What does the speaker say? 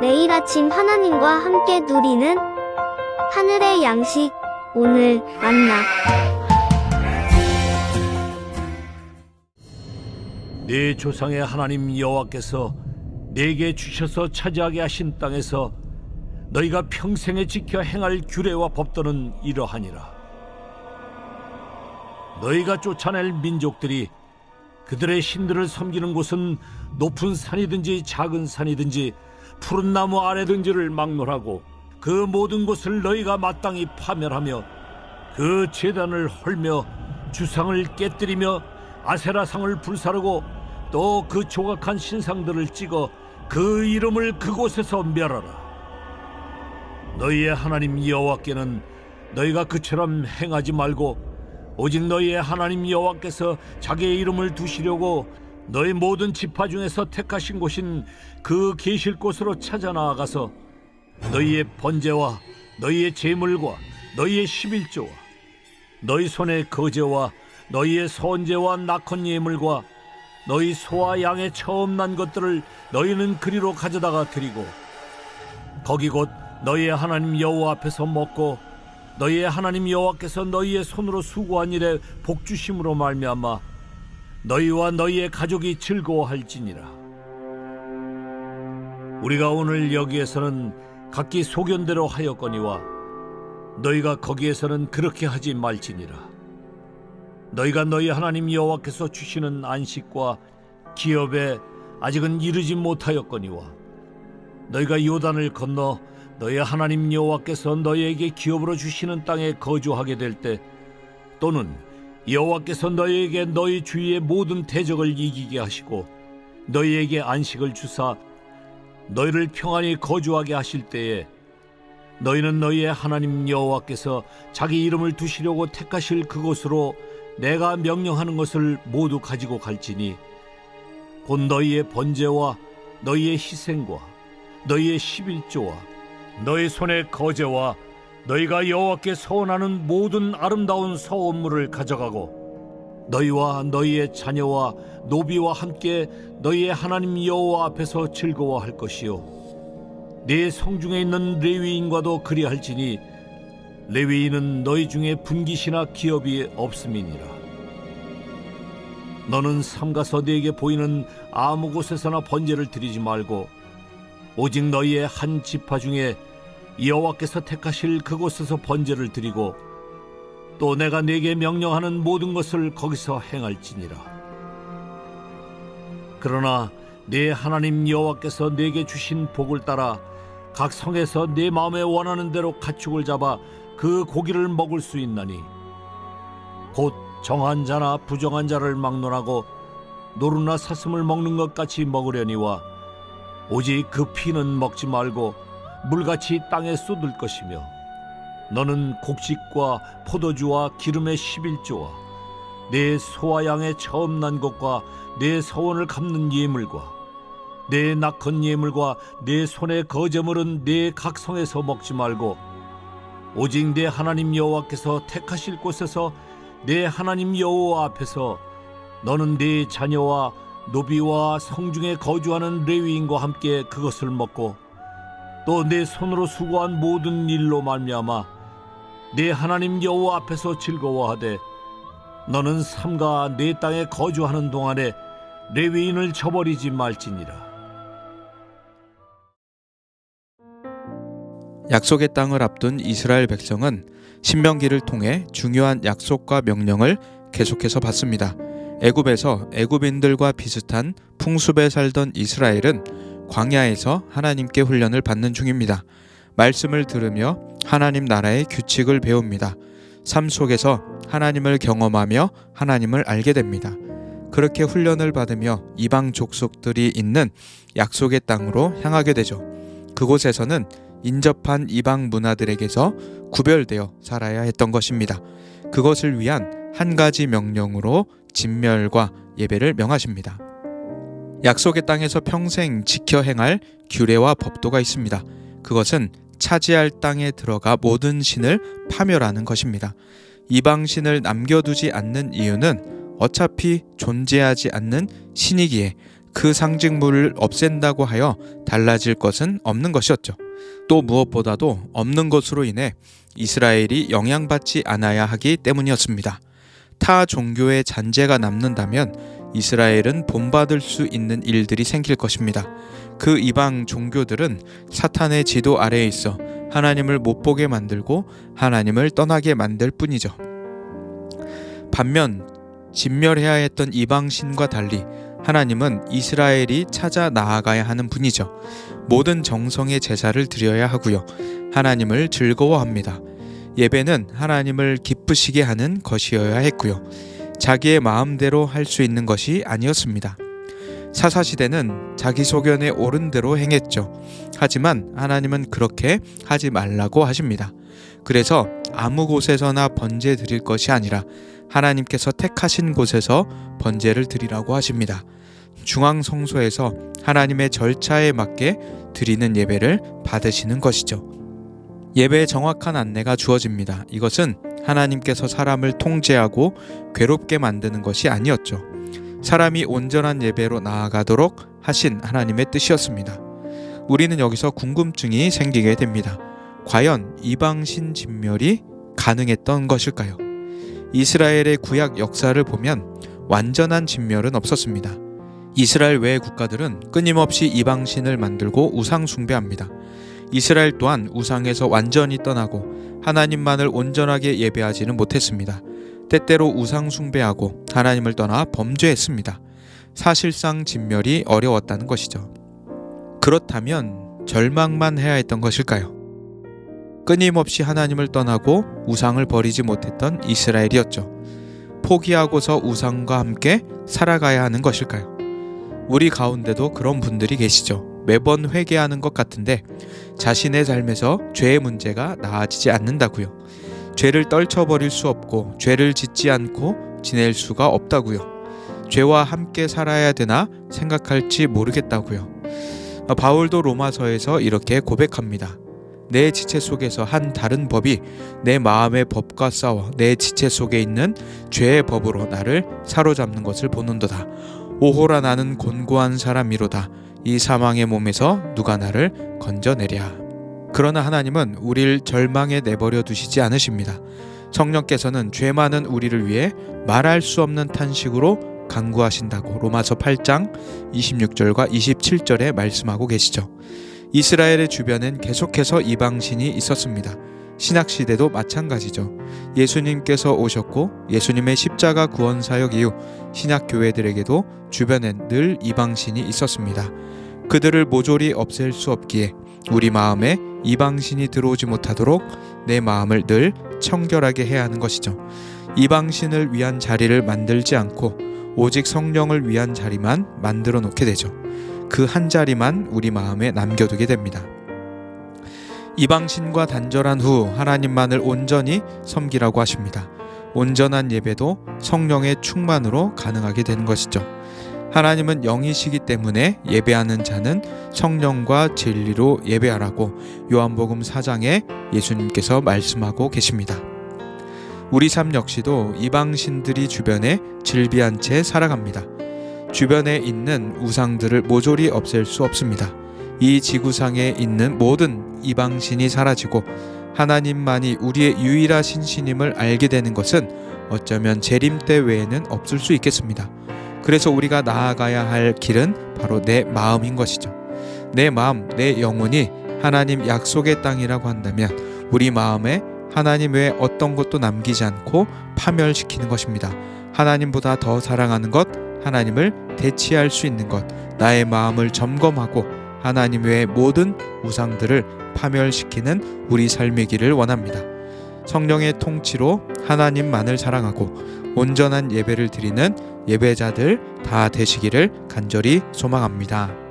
매일 아침 하나님과 함께 누리는 하늘의 양식 오늘 만나 네 조상의 하나님 여호와께서 내게 주셔서 차지하게 하신 땅에서 너희가 평생에 지켜 행할 규례와 법도는 이러하니라. 너희가 쫓아낼 민족들이 그들의 신들을 섬기는 곳은 높은 산이든지 작은 산이든지 푸른 나무 아래든지를 막론하고 그 모든 곳을 너희가 마땅히 파멸하며 그 재단을 헐며 주상을 깨뜨리며 아세라상을 불사르고 또 그 조각한 신상들을 찍어 그 이름을 그곳에서 멸하라. 너희의 하나님 여호와께는 너희가 그처럼 행하지 말고 오직 너희의 하나님 여호와께서 자기의 이름을 두시려고 너희 모든 지파 중에서 택하신 곳인 그 계실 곳으로 찾아 나아가서 너희의 번제와 너희의 제물과 너희의 십일조와 너희 손의 거제와 너희의 선제와 낙헌 예물과 너희 소와 양의 처음 난 것들을 너희는 그리로 가져다가 드리고 거기 곧 너희의 하나님 여호와 앞에서 먹고 너희의 하나님 여호와께서 너희의 손으로 수고한 일에 복 주심으로 말미암아 너희와 너희의 가족이 즐거워할지니라. 우리가 오늘 여기에서는 각기 소견대로 하였거니와 너희가 거기에서는 그렇게 하지 말지니라. 너희가 너희 하나님 여호와께서 주시는 안식과 기업에 아직은 이르지 못하였거니와 너희가 요단을 건너 너희 하나님 여호와께서 너희에게 기업으로 주시는 땅에 거주하게 될 때 또는 여호와께서 너희에게 너희 주위의 모든 대적을 이기게 하시고 너희에게 안식을 주사 너희를 평안히 거주하게 하실 때에 너희는 너희의 하나님 여호와께서 자기 이름을 두시려고 택하실 그곳으로 내가 명령하는 것을 모두 가지고 갈지니 곧 너희의 번제와 너희의 희생과 너희의 십일조와 너희 손의 거제와 너희가 여호와께 서원하는 모든 아름다운 서원물을 가져가고 너희와 너희의 자녀와 노비와 함께 너희의 하나님 여호와 앞에서 즐거워할 것이요. 네 성중에 있는 레위인과도 그리할지니 레위인은 너희 중에 분깃이나 기업이 없음이니라. 너는 삼가서 네게 보이는 아무 곳에서나 번제를 드리지 말고 오직 너희의 한 지파 중에 여호와께서 택하실 그곳에서 번제를 드리고 또 내가 네게 명령하는 모든 것을 거기서 행할지니라. 그러나 네 하나님 여호와께서 네게 주신 복을 따라 각 성에서 네 마음에 원하는 대로 가축을 잡아 그 고기를 먹을 수 있나니 곧 정한 자나 부정한 자를 막론하고 노루나 사슴을 먹는 것 같이 먹으려니와 오직 그 피는 먹지 말고 물같이 땅에 쏟을 것이며 너는 곡식과 포도주와 기름의 십일조와 내 소와 양의 처음 난 것과 내 서원을 갚는 예물과 내 낙헌 예물과 내 손의 거제물은 내 각성에서 먹지 말고 오직 내 하나님 여호와께서 택하실 곳에서 내 하나님 여호와 앞에서 너는 네 자녀와 노비와 성중에 거주하는 레위인과 함께 그것을 먹고 또 내 손으로 수고한 모든 일로 말미암아 내 하나님 여호와 앞에서 즐거워하되 너는 삼가 내 땅에 거주하는 동안에 레위인을 저버리지 말지니라 약속의 땅을 앞둔 이스라엘 백성은 신명기를 통해 중요한 약속과 명령을 계속해서 받습니다. 애굽에서 애굽인들과 비슷한 풍습에 살던 이스라엘은 광야에서 하나님께 훈련을 받는 중입니다. 말씀을 들으며 하나님 나라의 규칙을 배웁니다. 삶 속에서 하나님을 경험하며 하나님을 알게 됩니다. 그렇게 훈련을 받으며 이방 족속들이 있는 약속의 땅으로 향하게 되죠. 그곳에서는 인접한 이방 문화들에게서 구별되어 살아야 했던 것입니다. 그것을 위한 한 가지 명령으로 진멸과 예배를 명하십니다. 약속의 땅에서 평생 지켜 행할 규례와 법도가 있습니다. 그것은 차지할 땅에 들어가 모든 신을 파멸하는 것입니다. 이방 신을 남겨두지 않는 이유는 어차피 존재하지 않는 신이기에 그 상징물을 없앤다고 하여 달라질 것은 없는 것이었죠. 또 무엇보다도 없는 것으로 인해 이스라엘이 영향받지 않아야 하기 때문이었습니다. 타 종교의 잔재가 남는다면 이스라엘은 본받을 수 있는 일들이 생길 것입니다. 그 이방 종교들은 사탄의 지도 아래에 있어 하나님을 못 보게 만들고 하나님을 떠나게 만들 뿐이죠. 반면 진멸해야 했던 이방신과 달리 하나님은 이스라엘이 찾아 나아가야 하는 분이죠. 모든 정성의 제사를 드려야 하고요. 하나님을 즐거워합니다. 예배는 하나님을 기쁘시게 하는 것이어야 했고요. 자기의 마음대로 할 수 있는 것이 아니었습니다. 사사시대는 자기 소견에 옳은 대로 행했죠. 하지만 하나님은 그렇게 하지 말라고 하십니다. 그래서 아무 곳에서나 번제 드릴 것이 아니라 하나님께서 택하신 곳에서 번제를 드리라고 하십니다. 중앙 성소에서 하나님의 절차에 맞게 드리는 예배를 받으시는 것이죠. 예배의 정확한 안내가 주어집니다. 이것은 하나님께서 사람을 통제하고 괴롭게 만드는 것이 아니었죠. 사람이 온전한 예배로 나아가도록 하신 하나님의 뜻이었습니다. 우리는 여기서 궁금증이 생기게 됩니다. 과연 이방신 진멸이 가능했던 것일까요? 이스라엘의 구약 역사를 보면 완전한 진멸은 없었습니다. 이스라엘 외의 국가들은 끊임없이 이방신을 만들고 우상 숭배합니다. 이스라엘 또한 우상에서 완전히 떠나고 하나님만을 온전하게 예배하지는 못했습니다. 때때로 우상 숭배하고 하나님을 떠나 범죄했습니다. 사실상 진멸이 어려웠다는 것이죠. 그렇다면 절망만 해야 했던 것일까요? 끊임없이 하나님을 떠나고 우상을 버리지 못했던 이스라엘이었죠. 포기하고서 우상과 함께 살아가야 하는 것일까요? 우리 가운데도 그런 분들이 계시죠. 매번 회개하는 것 같은데 자신의 삶에서 죄의 문제가 나아지지 않는다고요. 죄를 떨쳐버릴 수 없고 죄를 짓지 않고 지낼 수가 없다고요. 죄와 함께 살아야 되나 생각할지 모르겠다고요. 바울도 로마서에서 이렇게 고백합니다. 내 지체 속에서 한 다른 법이 내 마음의 법과 싸워 내 지체 속에 있는 죄의 법으로 나를 사로잡는 것을 보는도다. 오호라 나는 곤고한 사람이로다. 이 사망의 몸에서 누가 나를 건져내랴. 그러나 하나님은 우리를 절망에 내버려 두시지 않으십니다. 성령께서는 죄 많은 우리를 위해 말할 수 없는 탄식으로 강구하신다고 로마서 8장 26절과 27절에 말씀하고 계시죠. 이스라엘의 주변엔 계속해서 이방신이 있었습니다. 신학 시대도 마찬가지죠. 예수님께서 오셨고 예수님의 십자가 구원 사역 이후 신약 교회들에게도 주변엔 늘 이방신이 있었습니다. 그들을 모조리 없앨 수 없기에 우리 마음에 이방신이 들어오지 못하도록 내 마음을 늘 청결하게 해야 하는 것이죠. 이방신을 위한 자리를 만들지 않고 오직 성령을 위한 자리만 만들어 놓게 되죠. 그 한 자리만 우리 마음에 남겨두게 됩니다. 이방신과 단절한 후 하나님만을 온전히 섬기라고 하십니다. 온전한 예배도 성령의 충만으로 가능하게 되는 것이죠. 하나님은 영이시기 때문에 예배하는 자는 성령과 진리로 예배하라고 요한복음 4장에 예수님께서 말씀하고 계십니다. 우리 삶 역시도 이방신들이 주변에 질비한 채 살아갑니다. 주변에 있는 우상들을 모조리 없앨 수 없습니다. 이 지구상에 있는 모든 이방신이 사라지고 하나님만이 우리의 유일하신 신임을 알게 되는 것은 어쩌면 재림 때 외에는 없을 수 있겠습니다. 그래서 우리가 나아가야 할 길은 바로 내 마음인 것이죠. 내 마음, 내 영혼이 하나님 약속의 땅이라고 한다면 우리 마음에 하나님 외에 어떤 것도 남기지 않고 파멸시키는 것입니다. 하나님보다 더 사랑하는 것, 하나님을 대치할 수 있는 것, 나의 마음을 점검하고 하나님 외의 모든 우상들을 파멸시키는 우리 삶이기를 원합니다. 성령의 통치로 하나님만을 사랑하고 온전한 예배를 드리는 예배자들 다 되시기를 간절히 소망합니다.